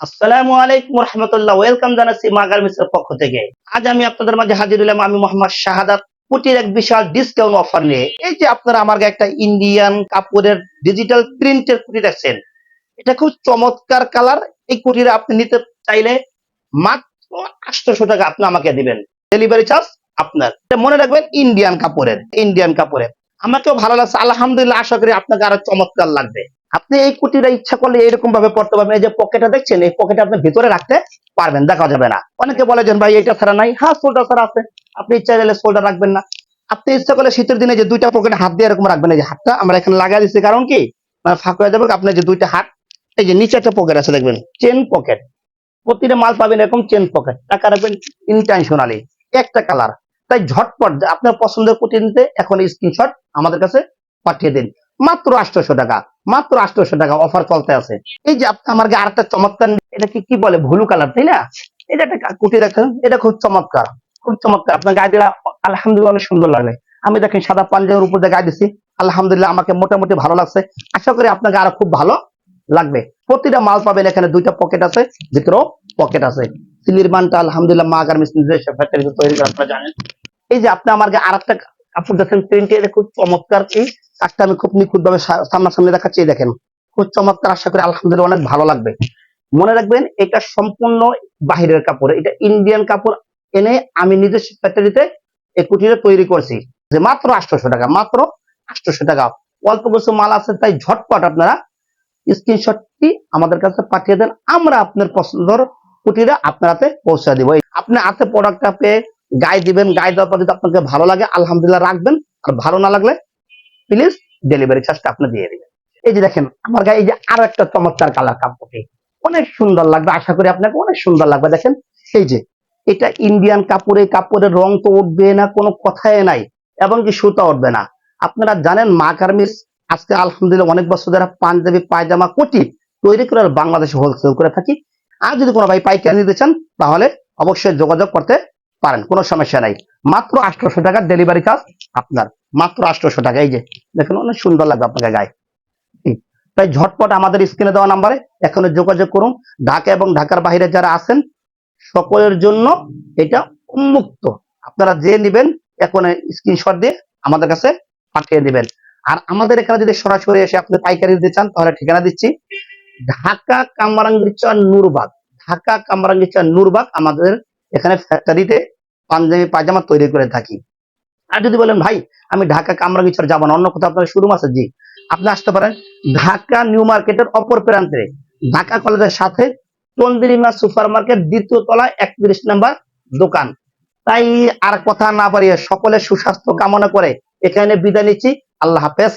আসসালামু আলাইকুম রহমতুল্লাহ। ওয়েলকাম জানাচ্ছি মাগার মিসের পক্ষ থেকে। আজ আমি আপনাদের মাঝে হাজির হলাম আমি মোহাম্মদ শাহাদাত কুটির এক বিশাল ডিসকাউন্ট অফার নিয়ে। এই যে আপনারা আমার একটা ইন্ডিয়ান কাপড়ের ডিজিটাল প্রিন্টের কুটি দেখছেন এটা খুব চমৎকার কালার এই কুটিটা আপনি নিতে চাইলে মাত্র আটশোশো টাকা আপনি আমাকে দিবেন। ডেলিভারি চার্জ আপনার। মনে রাখবেন ইন্ডিয়ান কাপড়ের ইন্ডিয়ান কাপড়ের। আমাকেও ভালো লাগছে। আলহামদুলিল্লাহ, আশা করি আপনাকে আরও চমৎকার লাগবে। আপনি এই কুটিটা ইচ্ছা করলে এরকম ভাবে পড়তে পারবেন। এই যে পকেটটা দেখছেন, এই পকেটে আপনি ভিতরে রাখতে পারবেন, দেখা যাবে না। অনেকে বলে যে, ভাই এটা ছাড়া নাই। হ্যাঁ সোল্ডার ছাড়া আছে। আপনি ইচ্ছা চাইলে সোল্ডার রাখবেন না। আপনি ইচ্ছা করলে শীতের দিনে যে দুইটা পকেটে হাত দিয়ে এরকম রাখবেন, এই যে হাতটা আমরা এখানে লাগাই দিচ্ছি কারণ কি? মানে ফাঁক হয়ে যাবে আপনার যে দুইটা হাত, এই যে নিচে একটা পকেট আছে, দেখবেন চেন পকেট প্রতিটা মাল পাবেন এরকম চেন পকেট টাকা রাখবেন ইন্টেনশনালি একটা কালার তাই ঝটপট আপনার পছন্দের কুটি নিতে এখন স্ক্রিনশট আমাদের কাছে পাঠিয়ে দিন। মাত্র আটশোশো টাকা। মাত্র আটশোশো টাকা অফার চলতে আছে। এই যে আপনি আমার আর একটা চমৎকার, এটা কি বলে? ভুলু কালার তাই না? এটা একটা কুটি রাখেন এটা খুব চমৎকার খুব চমৎকার। আপনার গায়ে দিলা আলহামদুলিল্লাহ অনেক সুন্দর লাগে আমি দেখেন সাদা পাঞ্জাবের উপর দিয়ে গায়ে দিছি। আলহামদুলিল্লাহ আমাকে মোটামুটি ভালো লাগছে। আশা করি আপনাকে আরও খুব ভালো লাগবে। প্রতিটা মাল পাবেন এখানে দুইটা পকেট আছে, ভিতরেও পকেট আছে। সিলির মানটা আলহামদুলিল্লাহ মা গার্মেন্টস নিজস্ব ফ্যাক্টরিতে তৈরি করে, আপনারা জানেন। এই যে আপনি আমার আর একটা কাপড় দেখেন প্রিন্টে এটা খুব চমৎকার এই কাজটা আমি খুব নিখুঁত ভাবে সামনাসামনি দেখাচ্ছি দেখেন। খুব চমৎকার, আশা করি আলহামদুলিল্লাহ অনেক ভালো লাগবে। মনে রাখবেন, এটা সম্পূর্ণ বাহিরের কাপড়, এটা ইন্ডিয়ান কাপড় এনে আমি নিজস্ব ফ্যাক্টরিতে এই কুটিরে তৈরি করছি। যে মাত্র আটশোশো টাকা, মাত্র আটশোশো টাকা। অল্প কিছু মাল আছে, তাই ঝটপট আপনারা স্ক্রিনশটটি আমাদের কাছে পাঠিয়ে দেন, আমরা আপনার পছন্দের কুটিরে আপনার হাতে পৌঁছে দিব। আপনি হাতে প্রোডাক্টটা পেয়ে গায়ে দিবেন গায়ে দেওয়ার পর যদি আপনাকে ভালো লাগে, আলহামদুলিল্লাহ রাখবেন। আর ভালো না লাগলে প্লিজ ডেলিভারি চার্জটা আপনি দিয়ে দিবেন। এই যে দেখেন, আমার গায়ে এই যে আরও একটা চমৎকার কালার কাপড়টি অনেক সুন্দর লাগবে, আশা করি আপনাকে অনেক সুন্দর লাগবে। দেখেন, এই যে, এটা ইন্ডিয়ান কাপড়ে কাপড়ের রং তো উঠবে না, কোনো কথাই নাই। এবং কি সুতা উঠবে না। আপনারা জানেন, মা গার্মেন্টস আজকে আলহামদুলিল্লাহ অনেক বছর ধরে পাঞ্জাবি, পায়জামা, কোটি তৈরি করে বাংলাদেশে হোলসেল করে থাকি। আর যদি কোনো ভাই পাইকারি নিতে চান, তাহলে অবশ্যই যোগাযোগ করতে পারেন, কোনো সমস্যা নাই। মাত্র আটশোশো টাকা ডেলিভারি চার্জ আপনার। মাত্র আটশোশো টাকা, এই যে, দেখেন, অনেক সুন্দর লাগবে আপনাকে গায়ে। তাই ঝটপট আমাদের স্ক্রিনে দেওয়া নাম্বারে এখনও যোগাযোগ করুন। ঢাকা এবং ঢাকার বাইরে যারা আছেন, সকলের জন্য এটা উন্মুক্ত। আপনারা যে নেবেন, এখন স্ক্রিনশট দিয়ে আমাদের কাছে পাঠিয়ে দিবেন। আর আমাদের এখানে যদি সরাসরি এসে আপনি পাইকারি দিতে চান, তাহলে ঠিকানা দিচ্ছি। ঢাকা কামরাঙ্গিচা নূরবাগ। ঢাকা কামরাঙ্গিচা নূরবাগ আমাদের এখানে ফ্যাক্টরিতে পাঞ্জাবি পায়জামা তৈরি করে থাকি। আর যদি বলেন, ভাই, আমি ঢাকা কামরাঙ্গিচর যাব না, অন্য কোথাও আপনার শুরু আছে? জি, আপনি আসতে পারেন ঢাকা নিউ মার্কেটের অপর প্রান্তে, ঢাকা কলেজের সাথে চন্দ্রিমা সুপার মার্কেট দ্বিতীয় তলায় একত্রিশ নাম্বার দোকান। তাই আর কথা না পারিয়ে সকলের সুস্বাস্থ্য কামনা করে এখানে বিদায় নিচ্ছি। আল্লাহ হাফেজ।